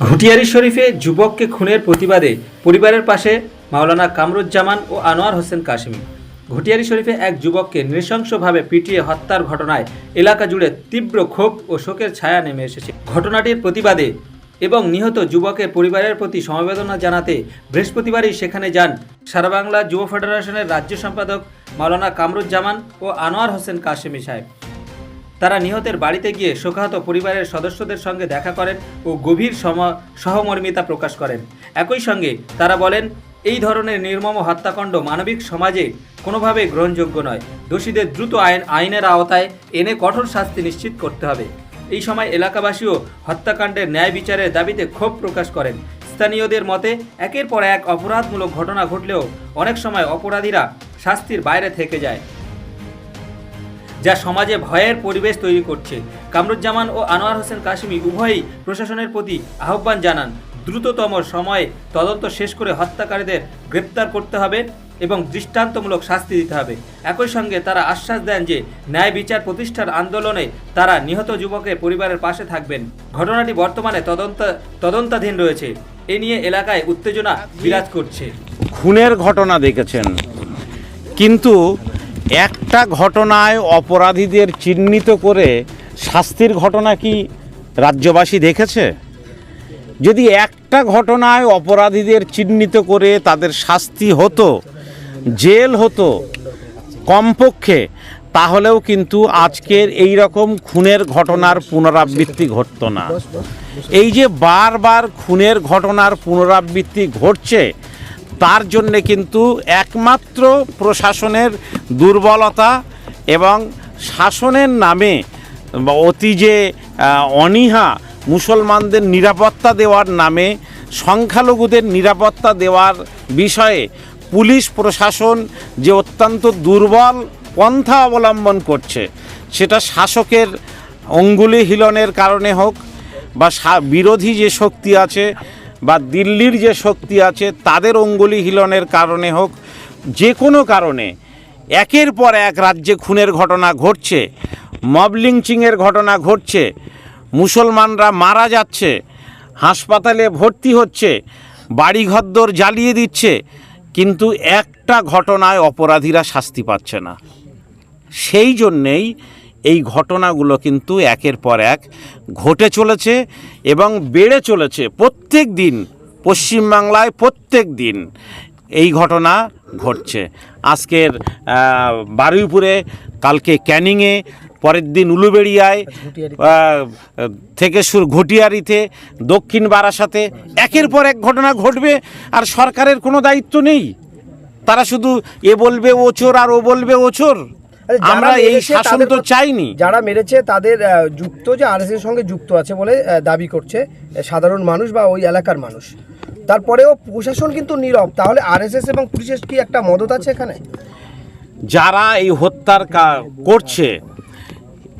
ঘুটিয়ারি শরীফে যুবককে খুনের প্রতিবাদে পরিবারের পাশে মাওলানা কামরুজ্জামান ও আনোয়ার হোসেন কাশিমি। ঘটিয়ারি শরীফে এক যুবককে নৃশংসভাবে পিটিয়ে হত্যার ঘটনায় এলাকা জুড়ে তীব্র ক্ষোভ ও শোকের ছায়া নেমে এসেছে। ঘটনাটির প্রতিবাদে এবং নিহত যুবকের পরিবারের প্রতি সমবেদনা জানাতে বৃহস্পতিবারই সেখানে যান সারা বাংলা যুব ফেডারেশনের রাজ্য সম্পাদক মাওলানা কামরুজ্জামান ও আনোয়ার হোসেন কাশেমি সাহেব। তারা নিহতের বাড়িতে গিয়ে শোকাহত পরিবারের সদস্যদের সঙ্গে দেখা করেন ও গভীর সম- সহমর্মিতা প্রকাশ করেন। একই সঙ্গে তারা বলেন, এই ধরনের নির্মম হত্যাকাণ্ড মানবিক সমাজে কোনোভাবেই গ্রহণযোগ্য নয়। দোষীদের দ্রুত আইন, আইনের আওতায় এনে কঠোর শাস্তি নিশ্চিত করতে হবে। এই সময় এলাকাবাসীও হত্যাকাণ্ডের ন্যায় বিচারের দাবিতে ক্ষোভ প্রকাশ করেন। স্থানীয়দের মতে, একের পর এক অপরাধমূলক ঘটনা ঘটলেও অনেক সময় অপরাধীরা শাস্তির বাইরে থেকে যায়। যা সমাজে ভয়ের পরিবেশ তৈরি করছে। কামরুজ্জামান ও আনোয়ার হোসেন কাশিমি উভয়ই প্রশাসনের প্রতি আহ্বান জানান, দ্রুততম সময়ে তদন্ত শেষ করে হত্যাকারীদের গ্রেপ্তার করতে হবে এবং দৃষ্টান্তমূলক শাস্তি দিতে হবে। একই সঙ্গে তারা আশ্বাস দেন যে, ন্যায় বিচার প্রতিষ্ঠার আন্দোলনে তারা নিহত যুবকের পরিবারের পাশে থাকবেন। ঘটনাটি বর্তমানে তদন্ত, তদন্তাধীন রয়েছে। এ নিয়ে এলাকায় উত্তেজনা বিরাজ করছে। খুনের ঘটনা দেখেছেন। কিন্তু একটা ঘটনায় অপরাধীদের চিহ্নিত করে শাস্তির ঘটনা কি রাজ্যবাসী দেখেছে? যদি একটা ঘটনায় অপরাধীদের চিহ্নিত করে তাদের শাস্তি হতো, জেল হতো, কমপক্ষে, তাহলেও কিন্তু আজকের এই রকম খুনের ঘটনার পুনরাবৃত্তি ঘটতো না। এই যে বারবার খুনের ঘটনার পুনরাবৃত্তি ঘটছে তার জন্যে কিন্তু একমাত্র প্রশাসনের দুর্বলতা এবং শাসনের নামে অতি যে অনীহা মুসলমানদের নিরাপত্তা দেওয়ার নামে, সংখ্যালঘুদের নিরাপত্তা দেওয়ার বিষয়ে পুলিশ প্রশাসন যে অত্যন্ত দুর্বল পন্থা অবলম্বন করছে, সেটা শাসকের অঙ্গুলি হিলনের কারণে হোক বা বিরোধী যে শক্তি আছে বা দিল্লির যে শক্তি আছে, তাদের অঙ্গুলি হিলনের কারণে হোক, যে কোনো কারণে, একের পর এক রাজ্যে খুনের ঘটনা ঘটছে মব লিঞ্চিংয়ের ঘটনা ঘটছে, মুসলমানরা মারা যাচ্ছে, হাসপাতালে ভর্তি হচ্ছে, বাড়িঘরদোর জ্বালিয়ে দিচ্ছে, কিন্তু একটা ঘটনায় অপরাধীরা শাস্তি পাচ্ছে না। সেই জন্যেই এই ঘটনাগুলো কিন্তু একের পর এক ঘটে চলেছে এবং বেড়ে চলেছে প্রত্যেক দিন, পশ্চিমবাংলায় প্রত্যেক দিন এই ঘটনা ঘটছে। আজকের বারুইপুরে, কালকে ক্যানিংয়ে, পরের দিন উলুবেড়িয়ায় থেকে শুরু ঘটিয়ারিতে, দক্ষিণ বারাসাতে একের পর এক ঘটনা ঘটবে আর সরকারের কোনো দায়িত্ব নেই। তারা শুধু এ বলবে ও চোর আর ও বলবে ও চোর আরে যারা আমরা এই শাসন তো চাইনি। যারা মেরেছে তাদের যুক্ত যে আর সঙ্গে যুক্ত আছে বলে দাবি করছে সাধারণ মানুষ বা ওই এলাকার মানুষ। তারপরেও প্রশাসন কিন্তু নীরব। তাহলে আরএসএস এবং পুলিশের কি একটা মদত আছে এখানে? যারা এই হত্যার করছে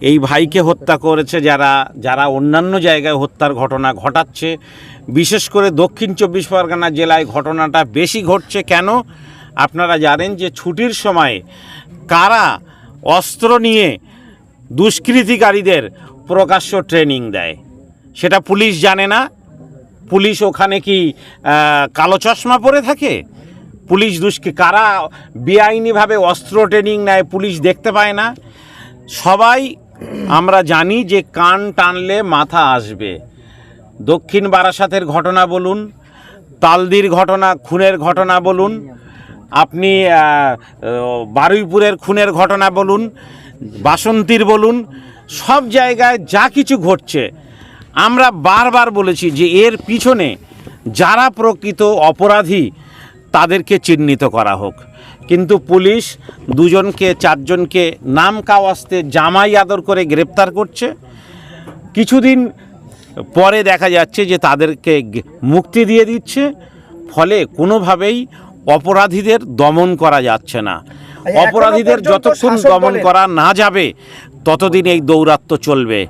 এই ভাইকে হত্যা করেছে যারা যারা অন্যান্য জায়গায় হত্যার ঘটনা ঘটাচ্ছে বিশেষ করে দক্ষিণ চব্বিশ পরগনা জেলায় ঘটনাটা বেশি ঘটছে কেন? আপনারা জানেন যে ছুটির সময় কারা অস্ত্র নিয়ে দুষ্কৃতিকারীদের প্রকাশ্য ট্রেনিং দেয়। সেটা পুলিশ জানে না। পুলিশ ওখানে কি কালো চশমা পরে থাকে? পুলিশ দুষ্কৃ, কারা বেআইনিভাবে অস্ত্র ট্রেনিং নেয় পুলিশ দেখতে পায় না। সবাই আমরা জানি যে কান টানলে মাথা আসবে। দক্ষিণ বারাসাতের ঘটনা বলুন, তালদির ঘটনা, খুনের ঘটনা বলুন আপনি বারুইপুরের খুনের ঘটনা বলুন, বাসন্তীর বলুন, সব জায়গায় যা কিছু ঘটছে, আমরা বারবার বলেছি যে এর পিছনে যারা প্রকৃত অপরাধী, তাদেরকে চিহ্নিত করা হোক। কিন্তু পুলিশ দুজনকে, চারজনকে নাম কাওয়াস্তে জামাই আদর করে গ্রেপ্তার করছে। কিছুদিন পরে দেখা যাচ্ছে যে তাদেরকে মুক্তি দিয়ে দিচ্ছে। ফলে কোনোভাবেই অপরাধীদের দমন করা যাচ্ছে না। অপরাধীদের যতক্ষণ দমন করা না যাবে ততদিন এই দৌরাত্ম্য চলবে।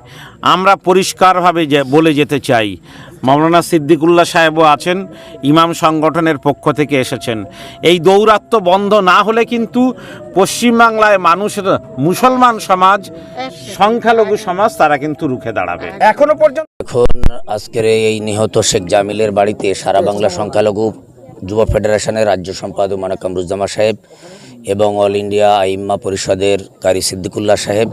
আমরা পরিষ্কারভাবে যে বলে যেতে চাই মৌলানা সিদ্দিকুল্লাহ সাহেবও আছেন ইমাম সংগঠনের পক্ষ থেকে এসেছেন। এই দৌরাত্ম বন্ধ না হলে কিন্তু পশ্চিমবাংলায় মানুষের মুসলমান সমাজ সংখ্যালঘু সমাজ তারা কিন্তু রুখে দাঁড়াবে। এখনও পর্যন্ত এখন আজকের এই নিহত শেখ জামিলের বাড়িতে সারা বাংলা সংখ্যালঘু যুব ফেডারেশনের রাজ্য সম্পাদক মানা কামরুজ্জামা সাহেব এবং অল ইন্ডিয়া আইম্মা পরিষদের কারি সিদ্দিকুল্লাহ সাহেব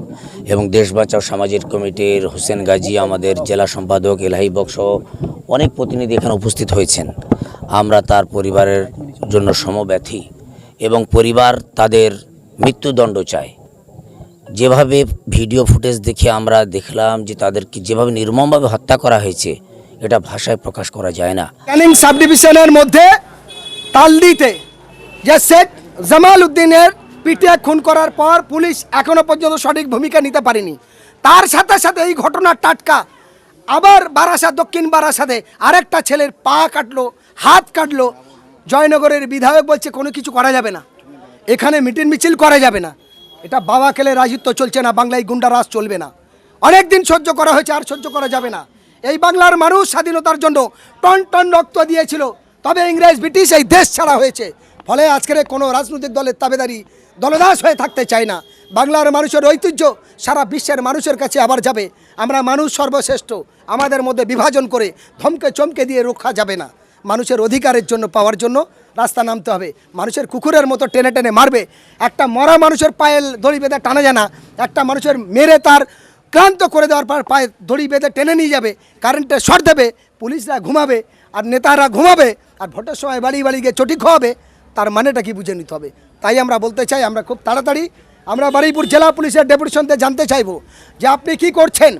এবং দেশ বাঁচাও সামাজিক কমিটির হোসেন গাজী, আমাদের জেলা সম্পাদক এলাহি বক্স অনেক প্রতিনিধি এখানে উপস্থিত হয়েছেন। আমরা তার পরিবারের জন্য সমব্যথী এবং পরিবার তাদের মৃত্যুদণ্ড চায়। যেভাবে ভিডিও ফুটেজ দেখে আমরা দেখলাম যে তাদেরকে যেভাবে নির্মমভাবে হত্যা করা হয়েছে, এটা ভাষায় প্রকাশ করা যায় না। ক্যানিং সাব মধ্যে তালদিতে। যে শেখ জামাল উদ্দিনের পিটিয়ে খুন করার পর পুলিশ এখনও পর্যন্ত সঠিক ভূমিকা নিতে পারেনি। তার সাথে সাথে এই ঘটনা টাটকা। আবার বারাসাত, দক্ষিণ বারাসাতে আরেকটা ছেলের পা কাটলো, হাত কাটলো। জয়নগরের বিধায়ক বলছে, কোনো কিছু করা যাবে না। এখানে মিটিং মিছিল করা যাবে না। এটা বাবা খেলে রাজত্ব চলছে না, বাংলায় গুন্ডারাজ চলবে না। অনেক দিন সহ্য করা হয়েছে, আর সহ্য করা যাবে না। এই বাংলার মানুষ স্বাধীনতার জন্য টন টন রক্ত দিয়েছিল। তবে ইংরেজ, ব্রিটিশ এই দেশ ছাড়া হয়েছে। ফলে আজকের কোনো রাজনৈতিক দলের তাবেদারি দলদাস হয়ে থাকতে চায় না। বাংলার মানুষের ঐতিহ্য সারা বিশ্বের মানুষের কাছে আবার যাবে। আমরা মানুষ সর্বশ্রেষ্ঠ। আমাদের মধ্যে বিভাজন করে ধমকে চমকে দিয়ে রক্ষা যাবে না। মানুষের অধিকারের জন্য, পাওয়ার জন্য রাস্তা নামতে হবে। মানুষের কুকুরের মতো টেনে টেনে মারবে। একটা মরা মানুষের পায়ে দড়ি বেঁধে টানা যায় না। একটা মানুষের মেরে তার ক্লান্ত করে দেওয়ার পর পায়ে দড়ি বেঁধে টেনে নিয়ে যাবে। কারেন্টে শর্ট দেবে। পুলিশরা ঘুমাবে। আর নেতারা ঘুমাবে, আর ভোটের সময় বাড়ি বাড়ি গিয়ে চটি খাওয়াবে, তার মানেটা কি বুঝে নিতে হবে? তাই আমরা বলতে চাই, আমরা খুব তাড়াতাড়ি আমরা বারুইপুর জেলা পুলিশের ডেপুটেশনতে জানতে চাইব যে আপনি কি করছেন?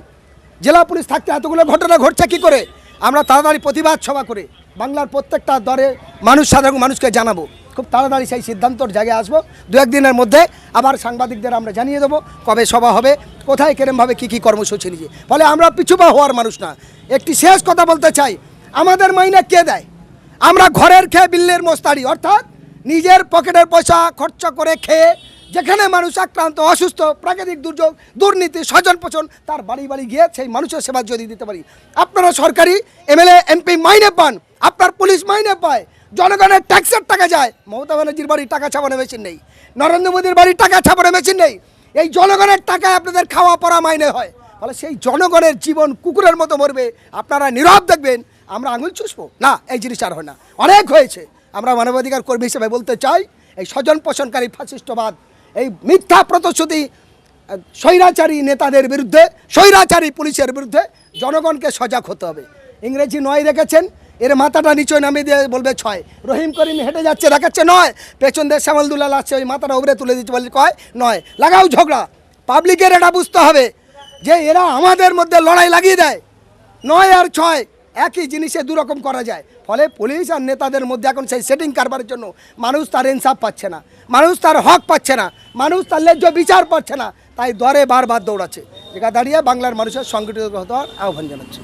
জেলা পুলিশ থাকতে এতগুলো ঘটনা ঘটছে কি করে? আমরা তাড়াতাড়ি প্রতিবাদ সভা করে বাংলার প্রত্যেকটা দরে মানুষ, সাধারণ মানুষকে জানাব। খুব তাড়াতাড়ি সেই সিদ্ধান্তর জায়গায় আসব। দু একদিনের মধ্যে আবার সাংবাদিকদের আমরা জানিয়ে দেবো কবে সভা হবে, কোথায়, কেরমভাবে কী কী কর্মসূচি নিয়ে ফলে আমরা পিছুপা হওয়ার মানুষ না। একটি শেষ কথা বলতে চাই আমাদের মাইনে কে দেয়? আমরা ঘরের খেয়ে বিল্লের মোস্তারি, অর্থাৎ নিজের পকেটের পয়সা খরচা করে খেয়ে যেখানে মানুষ আক্রান্ত, অসুস্থ, প্রাকৃতিক দুর্যোগ, দুর্নীতি স্বজন পোষণ তার বাড়ি বাড়ি গিয়ে সেই মানুষের সেবা যদি দিতে পারি। আপনারা সরকারি এমএলএ, এমপি মাইনে পান, আপনার পুলিশ মাইনে পায়, জনগণের ট্যাক্সের টাকা যায়। মমতা ব্যানার্জির বাড়ি টাকা ছাপানো মেশিন নেই, নরেন্দ্র মোদীর বাড়ি টাকা ছাপানো মেশিন নেই। এই জনগণের টাকায় আপনাদের খাওয়া পড়া মাইনে হয়, ফলে সেই জনগণের জীবন কুকুরের মতো মরবে। আপনারা নীরব দেখবেন আমরা আঙুল চুষবো? না, এই জিনিস আর হয় না। অনেক হয়েছে। আমরা মানবাধিকার কর্মী হিসেবে বলতে চাই, এই স্বজন পোষণকারী ফাসিষ্টবাদ, এই মিথ্যা প্রতিশ্রুতি স্বৈরাচারী নেতাদের বিরুদ্ধে, স্বৈরাচারী পুলিশের বিরুদ্ধে জনগণকে সজাগ হতে হবে। ইংরেজি নয় রেখেছেন এর মাথাটা নিচয় নামিয়ে দিয়ে বলবে ছয়। রহিম করিম হেঁটে যাচ্ছে, দেখাচ্ছে নয়। পেছন দিয়ে শ্যামল দুলাল আসছে, ওই মাথাটা উপরে তুলে দিচ্ছে বলে কয়, নয়। লাগাও ঝগড়া। পাবলিকের এটা বুঝতে হবে যে এরা আমাদের মধ্যে লড়াই লাগিয়ে দেয়। নয় আর ছয়। একই জিনিসে দুরকম করা যায়। ফলে পুলিশ আর নেতাদের মধ্যে এখন সেই সেটিং কারবারের জন্য মানুষ তার ইনসাফ পাচ্ছে না, মানুষ তার হক পাচ্ছে না, মানুষ তার ন্যায্য বিচার পাচ্ছে না। তাই দরে বারবার দৌড়াচ্ছে। এটা দাঁড়িয়ে বাংলার মানুষের সংগঠিত হওয়ার আহ্বান জানাচ্ছে।